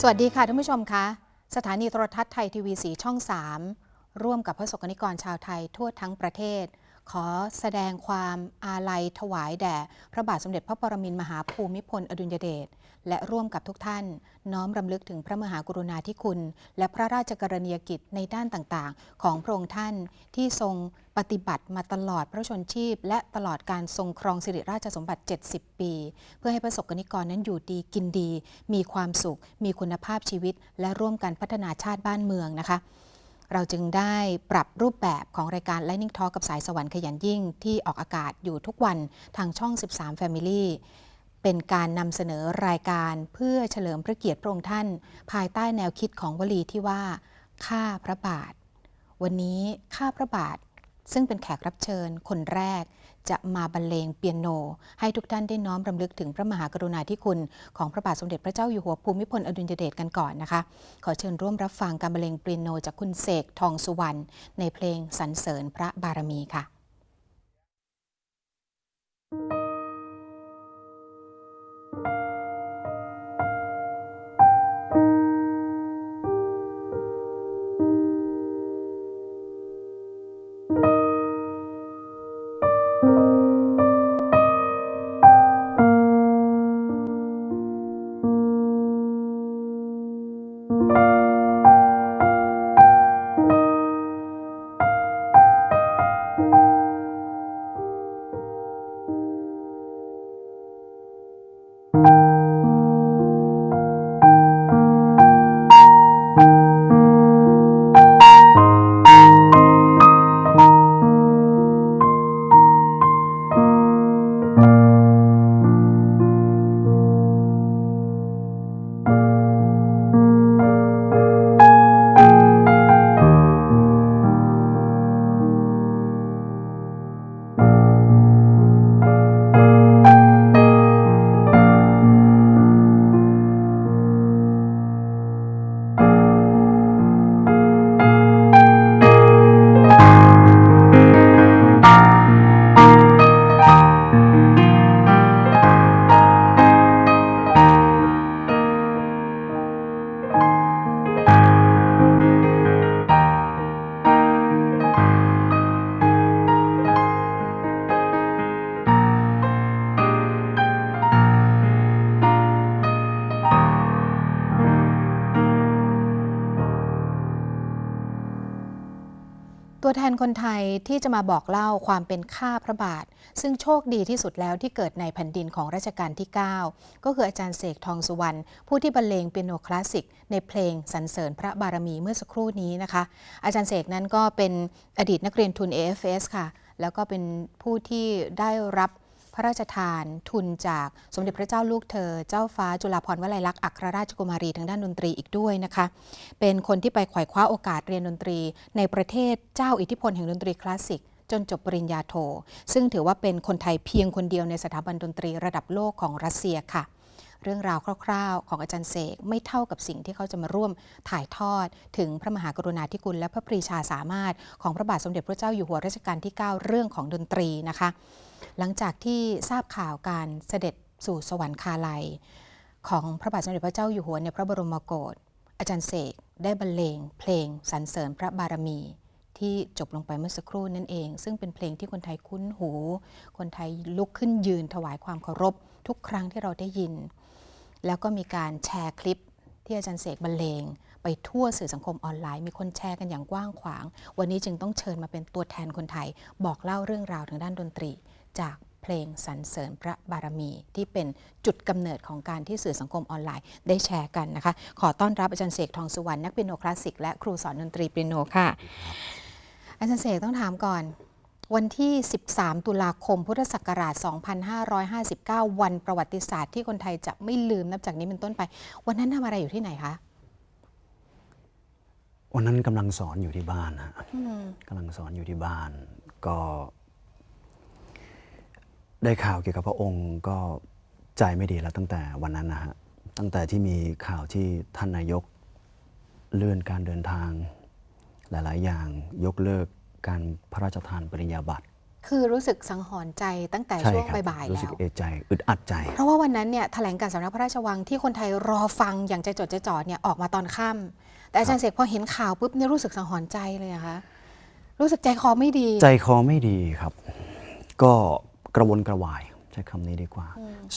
สวัสดีค่ะท่านผู้ชมคะสถานีโทรทัศน์ไทยทีวีสีช่อง 3 ร่วมกับพระสงฆ์นิกรชาวไทยทั่วทั้งประเทศ ขอแสดงความอาลัยถวายแด่ พระบาทสมเด็จพระปรมินทรมหาภูมิพลอดุลยเดช และร่วมกับทุกท่าน น้อมรำลึกถึงพระมหากรุณาธิคุณ และพระราชกรณียกิจในด้านต่างๆ ของพระองค์ท่านที่ทรงปฏิบัติมาตลอดพระชนชีพ และตลอดการทรงครองสิริราชสมบัติ 70 ปี เพื่อให้ประสบกนิกรนั้นอยู่ดีกินดี มีความสุข มีคุณภาพชีวิต และร่วมกันพัฒนาชาติบ้านเมืองนะคะเราจึงได้ปรับรูปแบบของรายการ Lightning Talk กับสายสวรรค์ขยันยิ่ง ที่ออกอากาศอยู่ทุกวันทางช่อง 13 Family เป็นการนำเสนอรายการเพื่อเฉลิมพระเกียรติพระองค์ท่าน ภายใต้แนวคิดของวลีที่ว่า ข้าพระบาท วันนี้ข้าพระบาท ซึ่งเป็นแขกรับเชิญคนแรก จะมาบรรเลงเปียโน ให้ทุกท่านได้น้อมรำลึกถึงพระมหากรุณาธิคุณของพระบาทสมเด็จพระเจ้าอยู่หัวภูมิพลอดุลยเดชกันก่อนนะคะ ขอเชิญร่วมรับฟังการบรรเลงเปียโน จากคุณเสกทองสุวรรณในเพลงสรรเสริญพระบารมีค่ะ ที่จะมาบอกเล่าความเป็นข้าพระบาท ซึ่งโชคดีที่สุดแล้วที่เกิดในแผ่นดินของรัชกาลที่ 9 ก็คืออาจารย์เสกทองสุวรรณผู้ที่บรรเลงเปียโนคลาสสิก ในเพลงสรรเสริญพระบารมีเมื่อสักครู่นี้นะคะ อาจารย์เสกนั้นก็เป็นอดีตนักเรียนทุน AFS ค่ะ แล้วก็เป็นผู้ที่ได้รับ พระราชทานทุนจากสมเด็จพระเจ้าลูกเธอ เจ้าฟ้าจุฬาภรณ์วลัยลักษณ์อัครราชกุมารีทางด้านดนตรีอีกด้วยนะคะ เป็นคนที่ไปขว่คว้าโอกาสเรียนดนตรี ในประเทศเจ้าอิทธิพลแห่งดนตรีคลาสสิกจนจบปริญญาโท ซึ่งถือว่าเป็นคนไทยเพียงคนเดียวในสถาบันดนตรีระดับโลกของรัสเซียค่ะ เรื่องราวคร่าวๆ ของอาจารย์เสกไม่เท่ากับสิ่งที่เขาจะมาร่วมถ่ายทอด ถึงพระมหากรุณาธิคุณและพระปรีชาสามารถของพระบาทสมเด็จพระเจ้าอยู่หัวรัชกาลที่ 9 เรื่องของดนตรีนะคะหลังจากที่ทราบข่าวการเสด็จสู่สวรรคาลัย ของพระบาทสมเด็จพระเจ้าอยู่หัวในพระบรมโกศอาจารย์เสกได้บรรเลงเพลงสรรเสริญพระบารมี ที่จบลงไปเมื่อสักครู่นั่นเอง ซึ่งเป็นเพลงที่คนไทยคุ้นหู คนไทยลุกขึ้นยืนถวายความเคารพ ทุกครั้งที่เราได้ยิน แล้วก็มีการแชร์คลิปที่อาจารย์เสกบรรเลง ไปทั่วสื่อสังคมออนไลน์ มีคนแชร์กันอย่างกว้างขวาง วันนี้จึงต้องเชิญมาเป็นตัวแทนคนไทย บอกเล่าเรื่องราวทางด้านดนตรี จากเพลงสรรเสริญพระบารมี ที่เป็นจุดกำเนิดของการที่สื่อสังคมออนไลน์ ได้แชร์กันนะคะ ขอต้อนรับอาจารย์เสกทองสุวรรณนักเปียโนคลาสสิกและครูสอนดนตรีเปียโนค่ะ อาจารย์เสกต้องถามก่อนวันที่ 13 ตุลาคม พุทธศักราช 2559 วันประวัติศาสตร์ที่คนไทยจะไม่ลืมนับจากนี้เป็นต้นไป วันนั้นทำอะไรอยู่ที่ไหนคะ วันนั้นกำลังสอนอยู่ที่บ้านฮะอืมกำลังสอนอยู่ที่บ้าน ก็ ได้ข่าวเกี่ยวกับพระองค์ก็ใจไม่ดีแล้วตั้งแต่วันนั้นนะฮะตั้งแต่ที่มีข่าวที่ท่านนายกเลื่อนการเดินทาง หลาย ๆ อย่างยกเลิกการพระราชทานปริญญาบัตรคือรู้สึกสังหรณ์ใจตั้งแต่ใช่ช่วงครับบ่ายๆรู้สึแล้กวเอะใจอึดอัดใจ เพราะว่าวันนั้นเนี่ยแถลงการสำนักพระราชวังที่คนไทยรอฟังอย่างใจจดใจจ่อเนี่ยออกมาตอนค่ำแต่อาจารย์เสกพอเห็นข่าวปุ๊บเนี่ยรู้สึกสังหรณ์ใจเลยอะคะรู้สึกใจคอไม่ดี ใจคอไม่ดีครับ ก็ กระวนกระวายใช้คำนี้ดีกว่า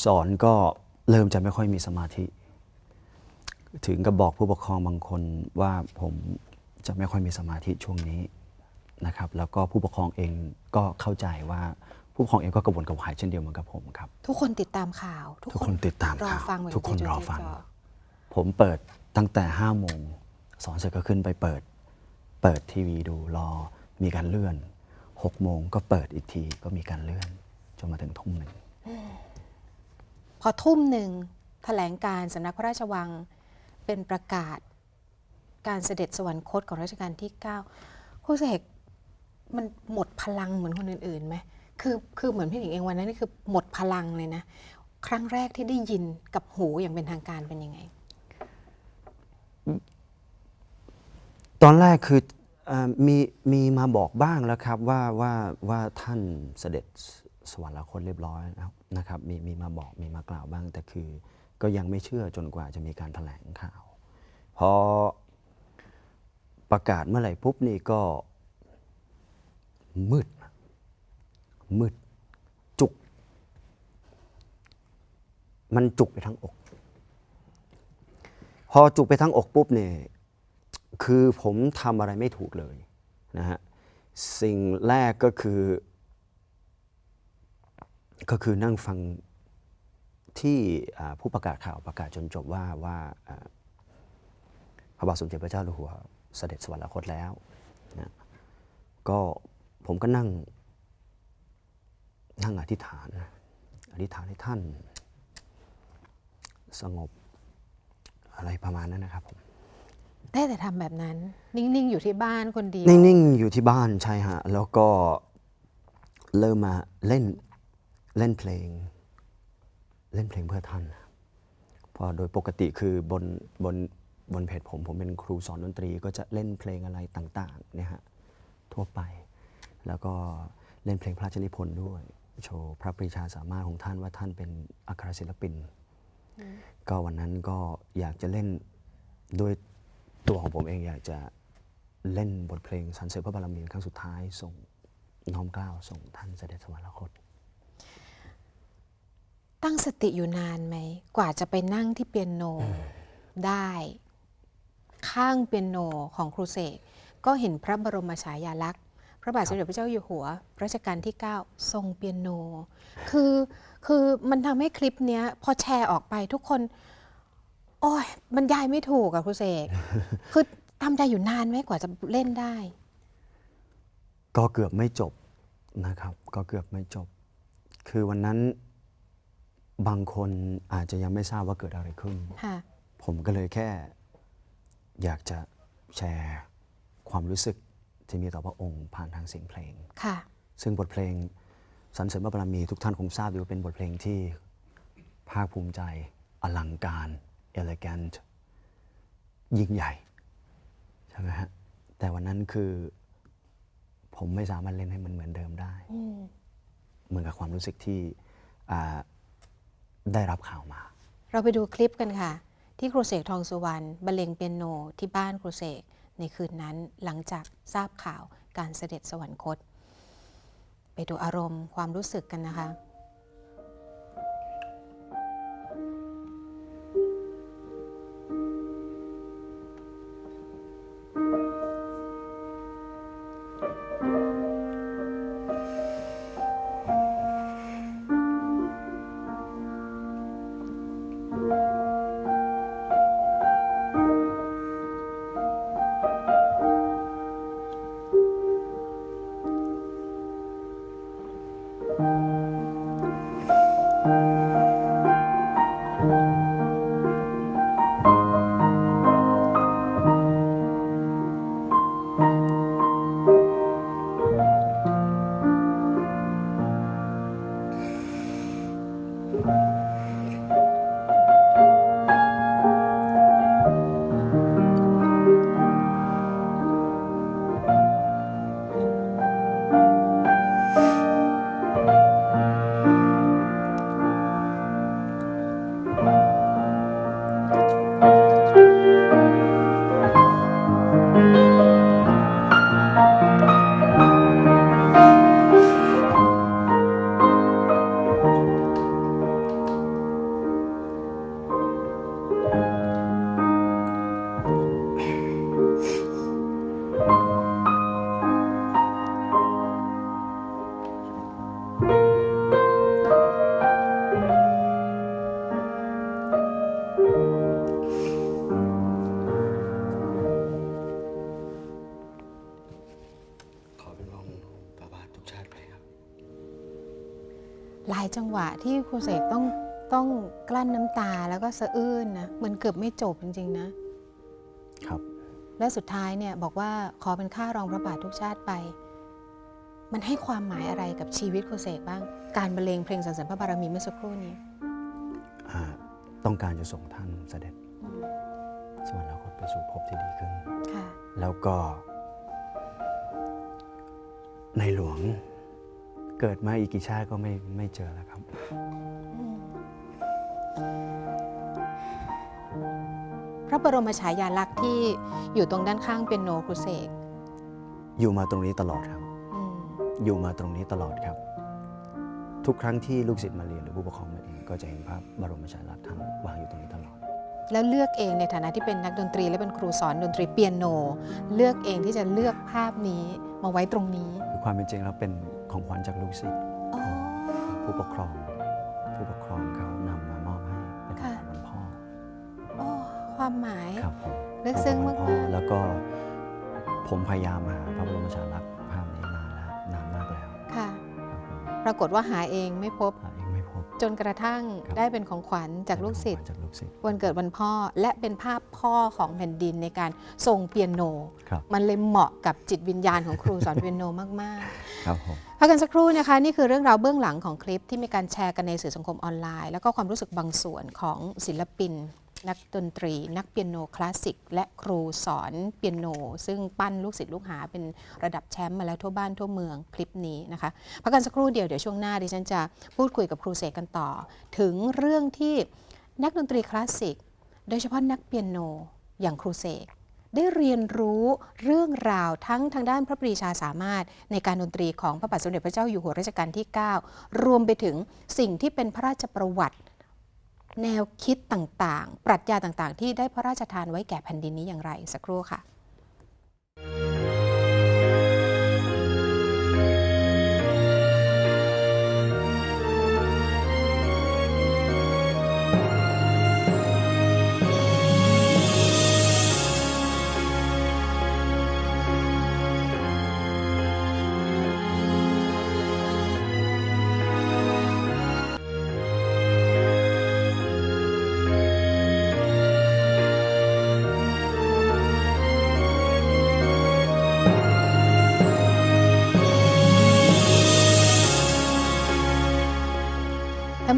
สอนก็เริ่มจะไม่ค่อยมีสมาธิ ถึงกับบอกผู้ปกครองบางคนว่าผมจะไม่ค่อยมีสมาธิช่วงนี้นะครับแล้วก็ผู้ปกครองเองก็เข้าใจว่าผู้ปกครองเองก็กระวนกระวายเช่นเดียวเหมือนกับผมครับ ทุกคนติดตามข่าว ทุกคนติดตามรอข่าวฟังเหมือนทุกคนใจจดรอฟังใจจ่ผมเปิดตั้งแต่ห้าโมงสอนเสร็จก็ขึ้นไปเปิด เปิดทีวีดูรอมีการเลื่อนหกโมงก็เปิดอีกทีก็มีการเลื่อน จนมาถึงทุ่มหนึ่งพอทุ่มหนึ่งแถลงการสำนักพระราชวังเป็นประกาศการเสด็จสวรรคตของรัชกาลที่9ผู้เสกมันหมดพลังเหมือนคนอื่นๆไหมคือคือเหมือนพี่หญิงเองวันนั้นนี่คือหมดพลังเลยนะ ครั้งแรกที่ได้ยินกับหูอย่างเป็นทางการเป็นยังไง ตอนแรกคือเออมีมีมาบอกบ้างแล้วครับว่าว่าว่าท่านเสด็จ สวรรคตเรียบร้อยนะครับมีมีมาบอกมีมากล่าวบ้าง แต่คือก็ยังไม่เชื่อจนกว่าจะมีการแถลงข่าว พอประกาศเมื่อไหร่ปุ๊บนี่ก็มืด มืด จุก มันจุกไปทั้งอก พอจุกไปทั้งอกปุ๊บเนี่ยคือผมทำอะไรไม่ถูกเลยนะฮะสิ่งแรกก็คือ ก็คือนั่งฟังที่อ่าผู้ประกาศข่าวประกาศจนจบว่าว่าอ่าพระบาทสมเด็จพระเจ้าอยู่หัวเสด็จสวรรคตแล้วนะก็ผมก็นั่ง นั่งอธิษฐาน อธิษฐานให้ท่าน สงบอะไรประมาณนั้นนะครับผมได้แต่ทำแบบนั้น นิ่ง ๆ อยู่ที่บ้านคนเดียว นิ่ง ๆ อยู่ที่บ้านใช่ฮะ แล้วก็เริ่มมาเล่น เล่นเพลง เล่นเพลงเพื่อท่านเพอโดยปกติคือบนบนบนเพจผมผมเป็นครูสอนดนตรีก็จะเล่นเพลงอะไรต่างๆเนี่ยฮะทั่วไป แล้วก็เล่นเพลงพระราชนิพนธ์ด้วย โชว์พระปรีชาสามารถของท่านว่าท่านเป็นอัครศิลปิน ก็วันนั้นก็อยากจะเล่นด้วยตัวของผมเองอยากจะเล่นบทเพลงสรรเสริญพระบารมีครั้งสุดท้ายส่งน้อมเกล้าวส่งท่านเสด็จสวรรคต ตั้งสติอยู่นานไหม กว่าจะไปนั่งที่เปียโนได้ ข้างเปียโนของครูเสกก็เห็นพระบรมฉายาลักษณ์ พระบาทสมเด็จพระเจ้าอยู่หัวรัชกาลที่ 9 ทรงเปียโน คือคือมันทำให้คลิปเนี้ย พอแชร์ออกไปทุกคน โอ้ยบรรยายไม่ถูกอะครูเสกคือทำใจอยู่นานไหมกว่าจะเล่นได้ ก็เกือบไม่จบนะครับ ก็เกือบไม่จบ คือวันนั้น บางคนอาจจะยังไม่ทราบว่าเกิดอะไรขึ้น ค่ะ ผมก็เลยแค่ อยากจะแชร์ความรู้สึกที่มีต่อพระองค์ผ่านทางเสียงเพลง ค่ะ ซึ่งบทเพลงสรรเสริญพระบารมีทุกท่านคงทราบดีว่าเป็นบทเพลงที่ภาคภูมิใจอลังการ elegant ยิ่งใหญ่ ใช่ไหมฮะ แต่วันนั้นคือผมไม่สามารถเล่นให้มันเหมือนเดิมได้อืมเหมือนกับความรู้สึกที่อ่า ได้รับข่าวมา เราไปดูคลิปกันค่ะ ที่ครูเสกทองสุวรรณบรรเลงเปียโนที่บ้านครูเสกในคืนนั้นหลังจากทราบข่าวการเสด็จสวรรคต ไปดูอารมณ์ความรู้สึกกันนะคะ วะที่ครูเสกต้องต้องกลั้นน้ำตาแล้วก็สะอื้นนะเหมันเกือบไม่จบจริง ๆ นะ ครับ และสุดท้ายเนี่ยบอกว่าขอเป็นค่ารองพระบาททุกชาติไป มันให้ความหมายอะไรกับชีวิตครูเสกบ้าง การบรรเลงเพลงสรรเสริญพระบารมีเมื่อสักครู่นี้อ่าต้องการจะส่งท่านเสด็จอืมสวรรคตไปสู่ภพที่ดีขึ้นค่ะแล้วก็ ในหลวง เกิดมาอีกกี่ชาติก็ไม่ไม่เจอแล้วครับ พระบรมฉายาลักษณ์ที่อยู่ตรงด้านข้างเป็นโนครูเสกอยู่มาตรงนี้ตลอดครับ อืมอยู่มาตรงนี้ตลอดครับ ทุกครั้งที่ลูกศิษย์มาเรียนหรือผู้ปกครองมาเองก็จะเห็นภาพบรมฉายาลักษณ์ท่านวางอยู่ตรงนี้ตลอด แล้วเลือกเองในฐานะที่เป็นนักดนตรีและเป็นครูสอนดนตรีเปียโน เลือกเองที่จะเลือกภาพนี้มาไว้ตรงนี้ คือความเป็นจริงแล้วเป็น ของขวัญจากลูกศิษย์อ๋อผู้ปกครอง ผู้ปกครองเขานำมามอบให้เป็นของค่ะขวัญวันพ่ออ๋อความหมายครับผมลึกซึ้งมากๆของขวัญวันพ่อแล้วก็ผมพยายามหาพระบรมฉายาลักษณ์ภาพนี้นานแล้วนานมากแล้วค่ะครับผมปรากฏว่าหาเองไม่พบหาเองไม่พบ จนกระทั่งครับได้เป็นของขวัญจากลูกศิษย์จากลูกศิษย์วันเกิดวันพ่อและเป็นภาพพ่อของแผ่นดินในการทรงเปียโนครับมันเลยเหมาะกับจิตวิญญาณของครูสอนเปียโนมากครับผมๆพักกันสักครู่นะคะ นี่คือเรื่องราวเบื้องหลังของคลิปที่มีการแชร์กันในสื่อสังคมออนไลน์ แล้วก็ความรู้สึกบางส่วนของศิลปิน นักดนตรี นักเปียโนคลาสสิก และครูสอนเปียโน ซึ่งปั้นลูกศิษย์ลูกหาเป็นระดับแชมป์มาแล้วทั่วบ้านทั่วเมืองคลิปนี้นะคะพักกันสักครู่เดียวเดี๋ยวช่วงหน้าดิฉันจะพูดคุยกับครูเสกกันต่อ ถึงเรื่องที่นักดนตรีคลาสสิก โดยเฉพาะนักเปียโนอย่างครูเสกได้เรียนรู้เรื่องราวทั้งทางด้านพระปรีชาสามารถ ในการดนตรีของพระบาทสมเด็จพระเจ้าอยู่หัวรัชกาลที่ 9 รวมไปถึงสิ่งที่เป็นพระราชประวัติ แนวคิดต่างๆ ปรัชญาต่างๆ ที่ได้พระราชทานไว้แก่แผ่นดินนี้อย่างไรสักครู่ค่ะ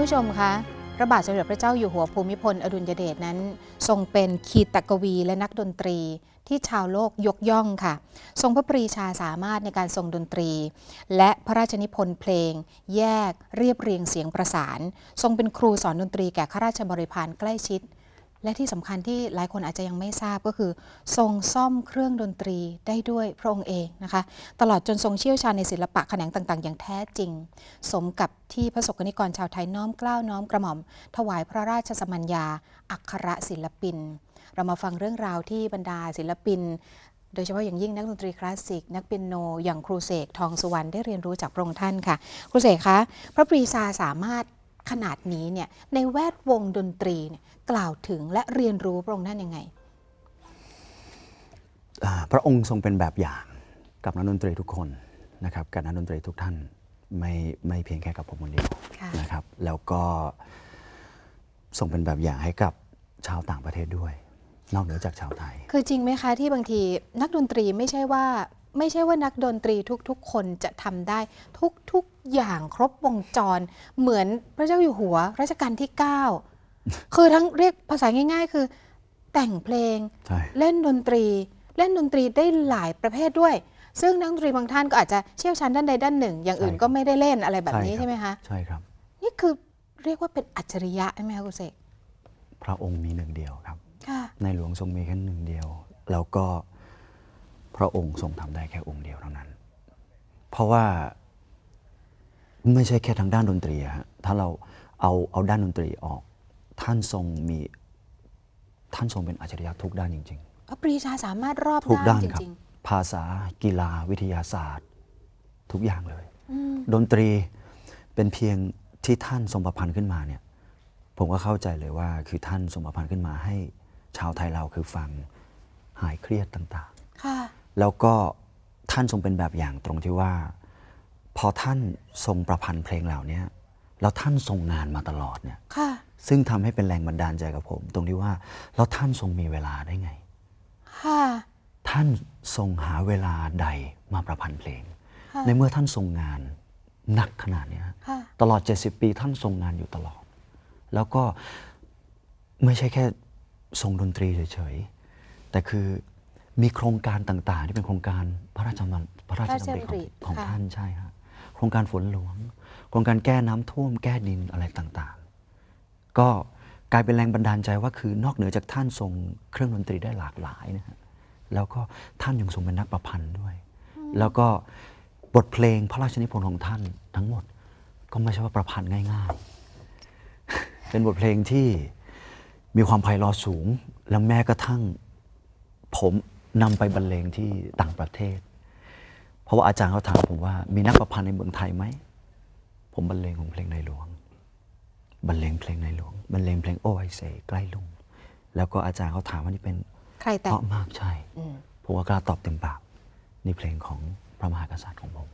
านผู้ชมคะพระบาทสมเด็จพระเจ้าอยู่หัวภูมิพล อดุลยเดชนั้น ทรงเป็นขีตกวีและนักดนตรีที่ชาวโลกยกย่องค่ะ ทรงพระปรีชาสามารถในการทรงดนตรี และพระราชนิพนธ์เพลง แยกเรียบเรียงเสียงประสาน ทรงเป็นครูสอนดนตรีแก่ข้าราชบริพารใกล้ชิด และที่สำคัญที่หลายคนอาจจะยังไม่ทราบก็คือ ทรงซ่อมเครื่องดนตรีได้ด้วยพระองค์เองนะคะ ตลอดจนทรงเชี่ยวชาญในศิลปะแขนงต่างๆ อย่างแท้จริง สมกับที่พระสกนิกรชาวไทยน้อมเกล้าวน้อมกระหม่อม ถวายพระราชสมัญญา อักขรศิลปิน เรามาฟังเรื่องราวที่บรรดาศิลปิน โดยเฉพาะอย่างยิ่งนักดนตรีคลาสสิก นักเปียโน อย่างครูเสกทองสุวรรณได้เรียนรู้จากพระองค์ท่านค่ะ ครูเสกคะพระปรีชาสามารถ ขนาดนี้เนี่ยในแวดวงดนตรีเนี่ยกล่าวถึงและเรียนรู้พระองค์ท่านยังไงอ่าพระองค์ทรงเป็นแบบอย่างกับนักดนตรีทุกคนนะครับกับนักดนตรีทุกท่านไม่ไม่เพียงแค่กับผมคนเดียวค่ะนะครับแล้วก็ทรงเป็นแบบอย่างให้กับชาวต่างประเทศด้วย นอกเหนือจากชาวไทย คือจริงไหมคะที่บางทีนักดนตรีไม่ใช่ว่า ไม่ใช่ว่านักดนตรีทุกๆ คนจะทำได้ทุกๆ อย่างครบวงจร เหมือนพระเจ้าอยู่หัวรัชกาลที่ 9 คือทั้งเรียกภาษาง่าย ๆ คือ แต่งเพลงใช่ เล่นดนตรี เล่นดนตรีได้หลายประเภทด้วย ซึ่งนักดนตรีบางท่านก็อาจจะเชี่ยวชาญด้านใดด้านหนึ่ง อย่างอื่นก็ไม่ได้เล่นอะไรแบบนี้ใช่ใช่ไหมครัคะบใช่ครับ นี่คือเรียกว่าเป็นอัจฉริยะใช่ไหมคะคุณเสกพระองค์มีหนึ่งเดียวครับ ค่ะ ในหลวงทรงมีแค่หนึ่งเดียว แล้วก็พ ระองค์ทรงทำได้แค่องค์เดียวเท่านั้น เพราะว่าไม่ใช่แค่ทางด้านดนตรีอะฮะถ้าเราเอาเอาด้านดนตรีออก ท่านทรงมีท่านทรงเป็นอัจฉริยะทุกด้านจริงพระปรีชาสามารถรอบๆทุกด้าด้านนจครับริงภาษากีฬาวิทยาศาสตร์ ทุกอย่างเลยๆอืมดนตรีเป็นเพียงที่ท่านทรงประพันธ์ขึ้นมาเนี่ยผมก็เข้าใจเลยว่าคือท่านทรงประพันธ์ขึ้นมาให้ชาวไทยเราคือฟังหายเครียดต่างค่ะๆ แล้วก็ท่านทรงเป็นแบบอย่างตรงที่ว่า พอท่านทรงประพันธ์เพลงเหล่านี้แล้วท่านทรงงานมาตลอดเนี่ยค่ะซึ่งทำให้เป็นแรงบันดาลใจกับผม ตรงที่ว่าแล้วท่านทรงมีเวลาได้ไงค่ะท่านทรงหาเวลาใดมาประพันธ์เพลงค่ะในเมื่อท่านทรงงานหนักขนาดเนี้ยค่ะตลอด 70 ปีท่านทรงงานอยู่ตลอด แล้วก็ไม่ใช่แค่ทรงดนตรีเฉยๆแต่คือ มีโครงการต่างๆ ที่เป็นโครงการพระราชดำริพระราชดำริของพระราชดำริของค่ะท่านใช่ฮะโครงการฝนหลวง โครงการแก้น้ำท่วม แก้ดินอะไรต่างๆ ก็กลายเป็นแรงบันดาลใจว่าคือนอกเหนือจากท่านทรงเครื่องดนตรีได้หลากหลายนะฮะแล้วก็ท่านยังทรงเป็นนักประพันธ์ด้วย แล้วก็บทเพลงพระราชนิพนธ์ของท่านทั้งหมด ก็ไม่ใช่ว่าประพันธ์ง่าย ๆ เป็นบทเพลงที่มีความไพเราะสูง แล้วแม้กระทั่งผม นำไปบรรเลงที่ต่างประเทศ เพราะว่าอาจารย์เขาถามผมว่า มีนักประพันธ์ในเมืองไทยไหม ผมบรรเลงของเพลงในหลวง บรรเลงเพลงในหลวง บรรเลงเพลงโอ้ไอเซใกล้ลุง แล้วก็อาจารย์เขาถามว่านี่เป็นใครแต่เพงราะมากใช่อืมผมก็กล้าตอบเต็มปากนี่เพลงของพระมหากษัตริย์ของผม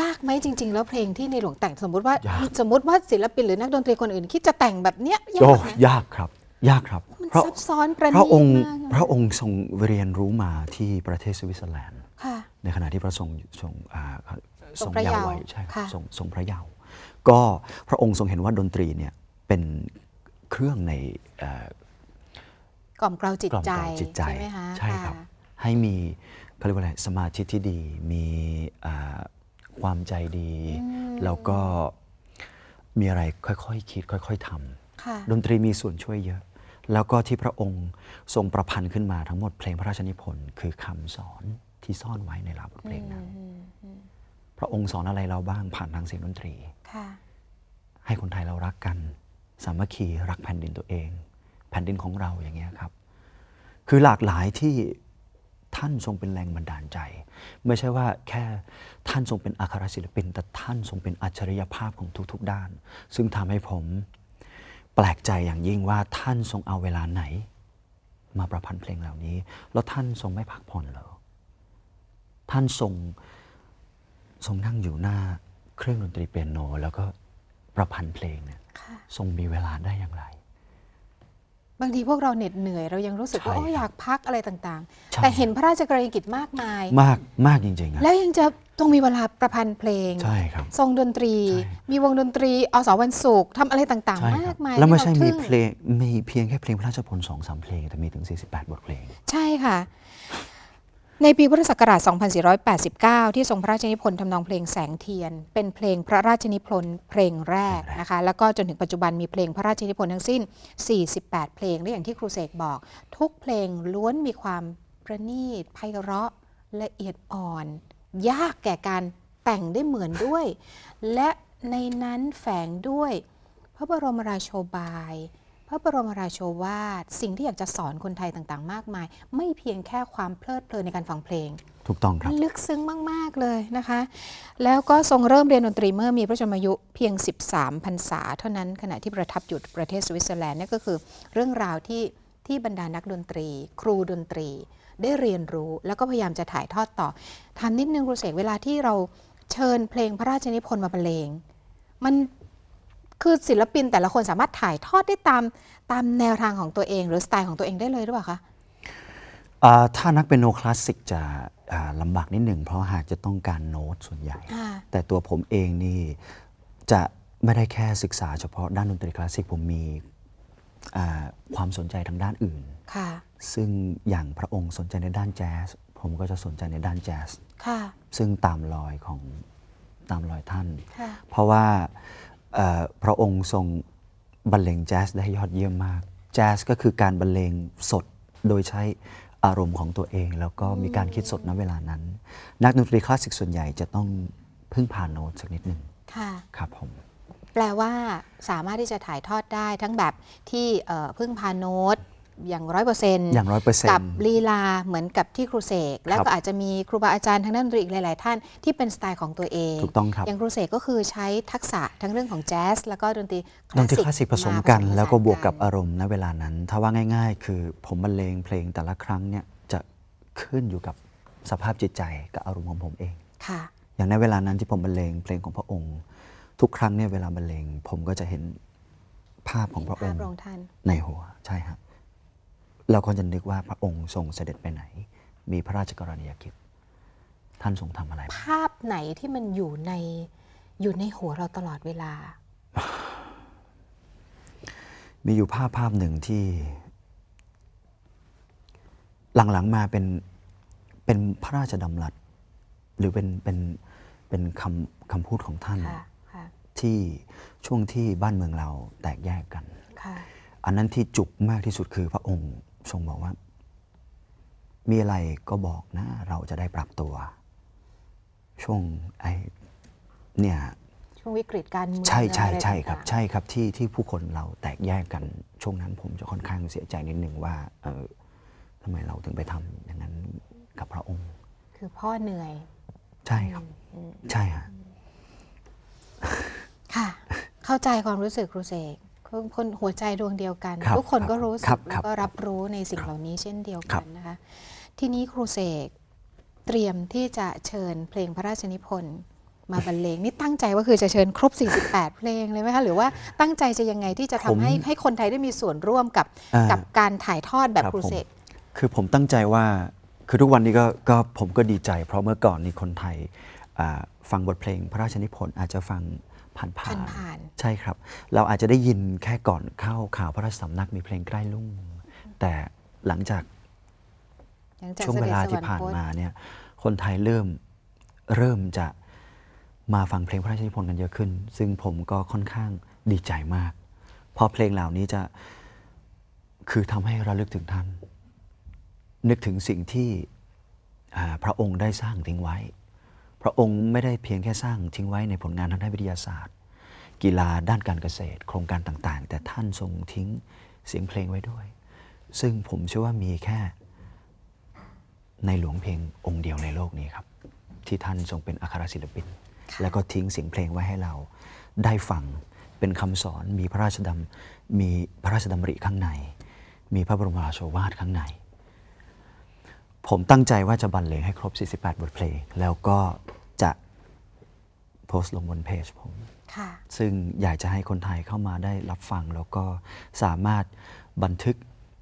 ยากไหมจริง ๆ แล้วเพลงที่ในหลวงแต่งสมมติว่ายากสมมติว่าศิลปินหรือนักดนตรีคนอื่น คิดจะแต่งแบบเนี้ยยาโอ้กนะยากครับ ยากครับมันเพราะซับซ้อนประพณีระองตค์มากอะพระองค์ทรงเรียนรู้มาที่ประเทศสวิตเซอร์แลนด์ค่ะในขณะที่พระทรงทรงอ่าทรงพระเยาว์วัยใช่ครับค่ะทรงทรงพระเยาว์ก็พระองค์ทรงเห็นว่าดนตรีเนี่ยเป็นเครื่องในเอ่อกล่อมเกลาจิตกล่อมใจเกลาจิตใจใช่ไหมคะใช่ครับะให้มีเขาเรียกว่าอะไรสมาธิที่ดีมีอ่าความใจดี แล้วก็มีอะไรค่อยๆคิดค่อย ๆทำค่ะดนตรีมีส่วนช่วยเยอะ แล้วก็ที่พระองค์ทรงประพันธ์ขึ้นมาทั้งหมดเพลงพระราชนิพนธ์คือคำสอนที่ซ่อนไว้ในเหล่าบทเพลงนั้น พระองค์สอนอะไรเราบ้างผ่านทางเสียงดนตรีค่ะให้คนไทยเรารักกัน สามัคคีรักแผ่นดินตัวเอง แผ่นดินของเราอย่างเงี้ยครับ คือหลากหลายที่ท่านทรงเป็นแรงบันดาลใจ ไม่ใช่ว่าแค่ท่านทรงเป็นอัครศิลปิน แต่ท่านทรงเป็นอัจฉริยภาพของทุก ๆ ด้าน ซึ่งทำให้ผม แปลกใจอย่างยิ่งว่าท่านทรงเอาเวลาไหน มาประพันธ์เพลงเหล่านี้ แล้วท่านทรงไม่พักผ่อนเหรอ ท่านทรงทรงนั่งอยู่หน้าเครื่องดนตรีเปียโน แล้วก็ประพันธ์เพลงเนี่ยค่ะทรงมีเวลาได้อย่างไร บางทีพวกเราเหน็ดเหนื่อยเรายังรู้สึกว่าใช่โอ้ครับอยากพักอะไรต่างใช่ๆแต่เห็นพระราชกรณียกิจมากมาย มากมากจริงๆอะแล้วยังจะต้องมีเวลาประพันธ์เพลง ใช่ครับทรงดนตรีใช่มีวงดนตรีอสวันศุกร์ทำอะไรต่างใช่ๆคมารับกมาย แล้วไม่ให้ใช่รามีทึ่งเพลงมีเพียงแค่เพลงพระราชพลสองสามเพลงแต่มีถึง 48 บทเพลง ใช่ค่ะ ในปีพุทธศักราช 2489 ที่ทรงพระราชนิพนธ์ทำนองเพลงแสงเทียน เป็นเพลงพระราชนิพนธ์เพลงแรกนะคะ แล้วก็จนถึงปัจจุบันมีเพลงพระราชนิพนธ์ทั้งสิ้น 48 เพลงและอย่างที่ครูเสกบอก ทุกเพลงล้วนมีความประณีตไพเราะละเอียดอ่อน ยากแก่การแต่งได้เหมือนด้วย และในนั้นแฝงด้วย พระบรมราโชบาย พระบรมราโชวาท สิ่งที่อยากจะสอนคนไทยต่างๆ มากมาย ไม่เพียงแค่ความเพลิดเพลินในการฟังเพลง ถูกต้องครับ ลึกซึ้งมาก ๆ เลยนะคะ แล้วก็ทรงเริ่มเรียนดนตรีเมื่อมีพระชนมายุเพียง 13 พรรษาเท่านั้นขณะที่ประทับอยู่ประเทศสวิตเซอร์แลนด์นี่ก็คือ เรื่องราวที่ที่บรรดานักดนตรี ครูดนตรี ได้เรียนรู้แล้วก็พยายามจะถ่ายทอดต่อถามนิดนึงครูเสกเวลาที่เราเชิญเพลงพระราชนิพนธ์มาบรรเลงมัน คือศิลปินแต่ละคนสามารถถ่ายทอดได้ตามตามแนวทางของตัวเอง หรือสไตล์ของตัวเองได้เลยหรือเปล่าคะอ่าถ้านักเป็นโนคลาสสิกจะอ่าลำบากนิดหนึ่ง เพราะหากจะต้องการโน้ตส่วนใหญ่อ่าแต่ตัวผมเองนี่จะไม่ได้แค่ศึกษาเฉพาะด้านดนตรีคลาสสิกผมมีอ่าความสนใจทางด้านอื่นค่ะซึ่งอย่างพระองค์สนใจในด้านแจ๊ส ผมก็จะสนใจในด้านแจ๊สค่ะซึ่งตามรอยของตามรอยท่านค่ะเพราะว่าเอ่อ พระองค์ทรงบรรเลงแจ๊สได้ยอดเยี่ยมมาก แจ๊สก็คือการบรรเลงสดโดยใช้อารมณ์ของตัวเอง แล้วก็มีการคิดสดณเวลานั้น นักดนตรีคลาสสิกส่วนใหญ่จะต้องพึ่งพาโน้ตสักนิดหนึ่งค่ะครับผมแปลว่าสามารถที่จะถ่ายทอดได้ทั้งแบบที่เอ่อพึ่งพาโน้ต อย่างร้อยเปอร์เซ็นต์อย่าง100%กับลีลาเหมือนกับที่ครูเสก แล้วครับก็อาจจะมีครูบาอาจารย์ทางด้านดนตรีอีกหลาย ๆ ท่านที่เป็นสไตล์ของตัวเองถูกต้องครับอย่างครูเสกก็คือใช้ทักษะทั้งเรื่องของแจ๊สแล้วก็ดนตรีดนตรีคลาสสิกผสมกันาแล้วก็บวกกับผสมผสานอารมณ์ณเวลานั้น ถ้าว่าง่าย ๆ คือผมบรรเลงเพลงแต่ละครั้งเนี่ยจะขึ้นอยู่กับสภาพจิตใจกับอารมณ์ของผมเองค่ะ อย่างในเวลานั้นที่ผมบรรเลงเพลงของพระองค์ ทุกครั้งเนี่ยเวลาบรรเลงผมก็จะเห็นภาพของพระอภาพงค์พระองค์ท่านในหัวใช่ฮะ เราก็จะนึกว่าพระองค์ทรงเสด็จไปไหน มีพระราชกรณียกิจ ท่านทรงทำอะไรบ้างภาพไหนที่มันอยู่ในอยู่ในหัวเราตลอดเวลา มีอยู่ภาพภาพหนึ่งที่ หลังๆมาเป็นเป็นพระราชดำรัส หรือเป็นเป็นเป็นคำคำพูดของท่านค่ะค่ะที่ช่วงที่บ้านเมืองเราแตกแยกกันค่ะอันนั้นที่จุกมากที่สุดคือพระองค์ ทรงบอกว่า มีอะไรก็บอกนะ เราจะได้ปรับตัว ช่วงไอเนี่ยช่วงวิกฤตการเมืองใช่ใช่อะไรใช่ครับต่างๆใช่ครับที่ที่ผู้คนเราแตกแยกกันช่วงนั้นผมจะค่อนข้างเสียใจนิดนึงว่า เออทำไมเราถึงไปทำอย่างนั้นกับพระองค์ คือพ่อเหนื่อย ใช่ครับ ใช่ฮะค่ะ เข้าใจความรู้สึกครูเสก คนคนหัวใจดวงเดียวกัน ครับทุกคนก็รู้ครัสึบกครัแล้วบก็รับรู้ในสิ่งเหล่านี้เช่นเดียวครักับ นนะคะ ทีนี้ครูเสกเตรียมที่จะเชิญเพลงพระราชนิพนธ์มาบรรเลงนี่ตั้งใจว่าคือจะเชิญครบ 48 เพลงเลยไหมคะหรือว่าตั้งใจจะยังไงที่จะทำให้ให้คนไทยได้มีส่วนร่วมกับอ่า กับการถ่ายทอดแบบครับครูเสกผมคือผมตั้งใจว่าคือทุกวันนี้ก็ก็ผมก็ดีใจ เพราะเมื่อก่อนนี้คนไทยอ่าฟังบทเพลงพระราชนิพนธ์อาจจะฟัง ผ่านผ่านผ่านใช่ครับ เราอาจจะได้ยินแค่ก่อนเข้าข่าวพระราชสำนักมีเพลงใกล้ลุ่ง แต่หลังจากหลังจากช่วงเวลาที่ผ่านสด็จสวรรคตมาเนี่ยคนไทยเริ่มเริ่มจะมาฟังเพลงพระราชนิพนธ์กันเยอะขึ้น ซึ่งผมก็ค่อนข้างดีใจมาก เพราะเพลงเหล่านี้จะคือทำให้ระลึกถึงท่าน นึกถึงสิ่งที่อ่าพระองค์ได้สร้างทิ้งไว้ พระองค์ไม่ได้เพียงแค่สร้างทิ้งไว้ในผลงานทางด้านวิทยาศาสตร์ กีฬาด้านการเกษตร โครงการต่างๆ แต่ท่านทรงทิ้งเสียงเพลงไว้ด้วย ซึ่งผมเชื่อว่ามีแค่ ในหลวงเพียงองค์เดียวในโลกนี้ครับ ที่ท่านทรงเป็นอัครศิลปิน แล้วก็ทิ้งเสียงเพลงไว้ให้เรา ได้ฟังเป็นคำสอนมีพระราชดำมีพระราชดำริข้างใน มีพระบรมราโชวาทข้างใน ผมตั้งใจว่าจะบรรเลงให้ครบ 48 บทเพลง แล้วก็จะโพสต์ลงบนเพจผมค่ะซึ่งอยากจะให้คนไทยเข้ามาได้รับฟัง แล้วก็สามารถบันทึก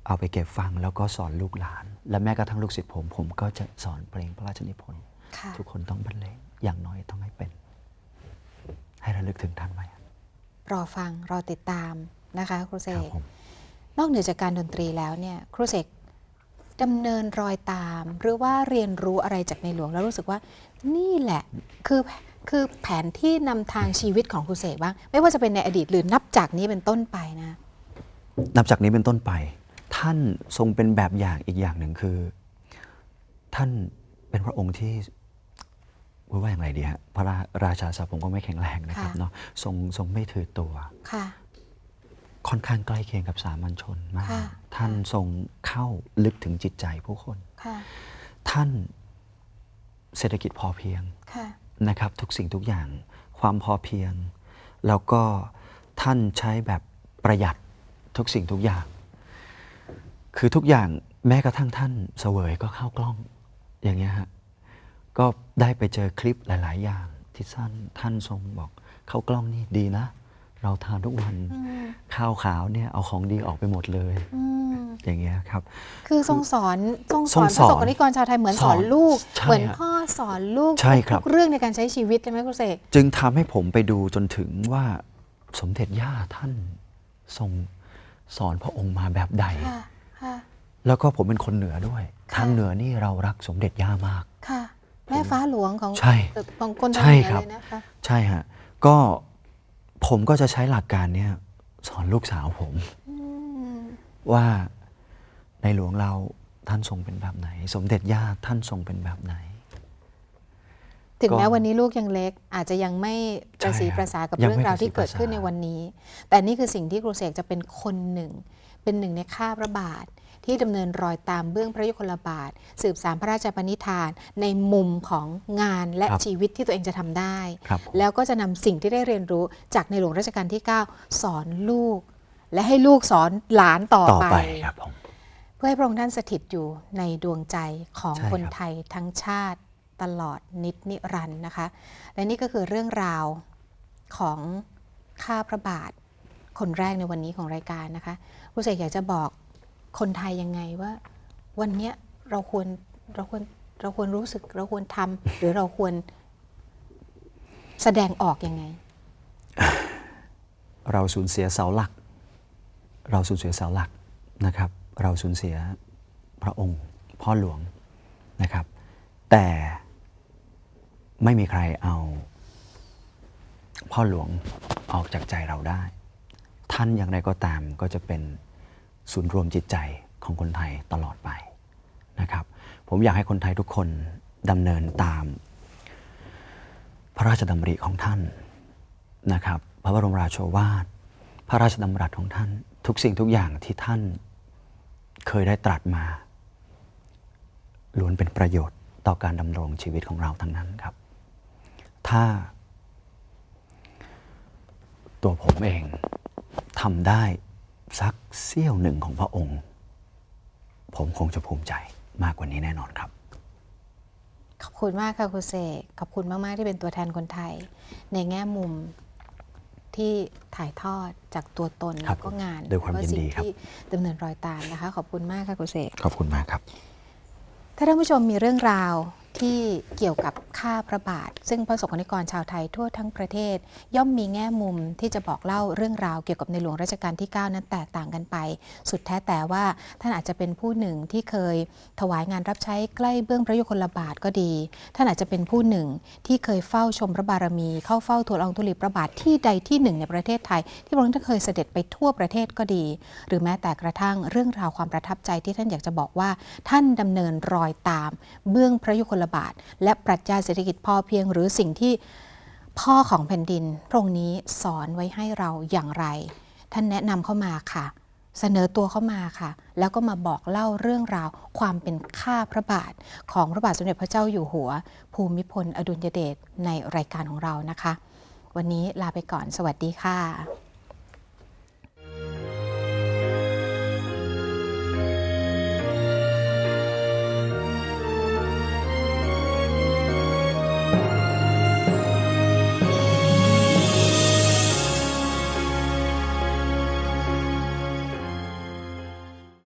เอาไปเก็บฟัง แล้วก็สอนลูกหลาน และแม้กระทั่งลูกศิษย์ผม ผมก็จะสอนเพลงพระราชนิพนธ์ค่ะทุกคนต้องบรรเลงอย่างน้อยต้องให้เป็น ให้ระลึกถึงท่านไว้รอฟังรอติดตามนะคะครูเสครับกผมนอกเหนือจากการดนตรีแล้วเนี่ยครูเสก ดำเนินรอยตาม หรือว่าเรียนรู้อะไรจากในหลวงแล้วรู้สึกว่า นี่แหละคือคือแผนที่นำทางชีวิตของครูเสกบ้าง ไม่ว่าจะเป็นในอดีตหรือนับจากนี้เป็นต้นไปนะ นับจากนี้เป็นต้นไป ท่านทรงเป็นแบบอย่างอีกอย่างหนึ่งคือ ท่านเป็นพระองค์ที่ว่าอย่างไรดีฮะพระราราชาศัพท์ผมก็ไม่แข็งแรงนะครับค่ะเนาะทรงทรงไม่ถือตัว ค่ะค่อนข้างใกล้เคียงกับสามัญชนมากค่ะท่านทรงเข้าลึกถึงจิตใจผู้คนค่ะท่านเศรษฐกิจพอเพียงค่ะนะครับ ทุกสิ่งทุกอย่างความพอเพียง แล้วก็ท่านใช้แบบประหยัดทุกสิ่งทุกอย่าง คือทุกอย่างแม้กระทั่งท่านเสวยก็เข้ากล้องอย่างเงี้ยฮะก็ได้ไปเจอคลิปหลาย ๆ อย่าง ที่ท่านท่านทรงบอกเข้ากล้องนี่ดีนะ เราทานทุกวันอืมข้าวขาวเนี่ยเอาของดีออกไปหมดเลยอืมอย่างเงี้ยครับ คือทรงสอนทรงสทรองนปสระอนสบกรณิกรชาวไทยเหมือนสอนสอนลูกใช่เหมือนฮะพ่อสอนลูกใช่ครับทุกเรื่องในการใช้ชีวิตใช่ไหมครูเสกจึงทำให้ผมไปดูจนถึงว่าสมเด็จย่าท่านทรงสอนพระองค์มาแบบใดค่ะค่ะแล้วก็ผมเป็นคนเหนือด้วยค่ะทางเหนือนี่เรารักสมเด็จย่ามาก ค่ะ แม่ฟ้าหลวงของใช่ของคนทางใช่เหนือครับเลยนะคะ ใช่ฮะ ก็ ผมก็จะใช้หลักการเนี้ยสอนลูกสาวผมอืมว่าในหลวงเราท่านทรงเป็นแบบไหน สมเด็จย่าท่านทรงเป็นแบบไหน ถึงแม้ก็วันนี้ลูกยังเล็ก อาจจะยังไม่ประสีใช่ครับประสากับยังเรื่องไม่ราวประสีที่เกิดขึ้นประสาในวันนี้ แต่นี่คือสิ่งที่ครูเสกจะเป็นคนหนึ่ง เป็นหนึ่งในข้าพระบาท ที่ดำเนินรอยตามเบื้องพระยุคลบาท สืบสารพระราชปณิธาน ในมุมของงานและครับชีวิตที่ตัวเองจะทำได้ครับผมแล้วก็จะนำสิ่งที่ได้เรียนรู้จากในหลวงรัชกาลที่ 9 สอนลูก และให้ลูกสอนหลานต่อต่อไปไปครับผมเพื่อให้พระองค์ท่านสถิตอยู่ในดวงใจของใช่คนครับไทยทั้งชาติตลอดนิดนิรันดร์นะคะ และนี่ก็คือเรื่องราวของข้าพระบาทคนแรกในวันนี้ของรายการนะคะผู้เสกอยากจะบอก คนไทยยังไงว่า วันเนี้ยเราควรเราควรเราควรรู้สึก เราควรทำหรือเราควรแสดงออกยังไง เราสูญเสียเสาหลัก เราสูญเสียเสาหลักนะครับ เราสูญเสียพระองค์ พ่อหลวงนะครับ แต่ไม่มีใครเอา พ่อหลวงออกจากใจเราได้ ท่านอย่างไรก็ตามก็จะเป็น ศูนย์รวมจิตใจของคนไทยตลอดไปนะครับ ผมอยากให้คนไทยทุกคนดำเนินตาม พระราชดำริของท่านนะครับ พระบรมราโชวาท พระราชดำรัสของท่าน ทุกสิ่งทุกอย่างที่ท่านเคยได้ตรัสมาล้วนเป็นประโยชน์ต่อการดำรงชีวิตของเราทั้งนั้นครับ ถ้า ตัวผมเองทำได้ สักเสี้ยวหนึ่งของพระองค์ ผมคงจะภูมิใจมากกว่านี้แน่นอนครับ ขอบคุณมากค่ะคุณเสกขอบคุณมาก ๆ ที่เป็นตัวแทนคนไทย ในแง่มุมที่ถ่ายทอดจากตัวตนครัแล้บวก็งานด้วยความแล้ก็ยินสิ่ดีงครับที่ดำเนินรอยตามนะคะ ขอบคุณมากค่ะคุณเสกขอบคุณมากครับ ถ้าท่านผู้ชมมีเรื่องราว ที่เกี่ยวกับข้าพระบาท ซึ่งพระสงฆ์นิกรชาวไทยทั่วทั้งประเทศ ย่อมมีแง่มุมที่จะบอกเล่าเรื่องราวเกี่ยวกับในหลวงรัชกาลที่ 9 นั้นแตกต่างกันไป สุดแท้แต่ว่าท่านอาจจะเป็นผู้หนึ่งที่เคยถวายงานรับใช้ใกล้เบื้องพระยุคลบาทก็ดี ท่านอาจจะเป็นผู้หนึ่งที่เคยเฝ้าชมพระบารมี เข้าเฝ้าทูลองธุลีพระบาทที่ใดที่หนึ่งในประเทศไทย ที่พระองค์ท่านเคยเสด็จไปทั่วประเทศก็ดี หรือแม้แต่กระทั่งเรื่องราวความประทับใจที่ท่านอยากจะบอกว่าท่านดำเนินรอยตามเบื้องพระยุคลบาทและปรัชญาเศรษฐกิจพอเพียง หรือสิ่งที่พ่อของแผ่นดินพระองค์นี้สอนไว้ให้เราอย่างไร ท่านแนะนำเข้ามาค่ะ เสนอตัวเข้ามาค่ะ แล้วก็มาบอกเล่าเรื่องราวความเป็นข้าพระบาท ของพระบาทสมเด็จพระเจ้าอยู่หัว ภูมิพลอดุลยเดชในรายการของเรานะคะ วันนี้ลาไปก่อนสวัสดีค่ะ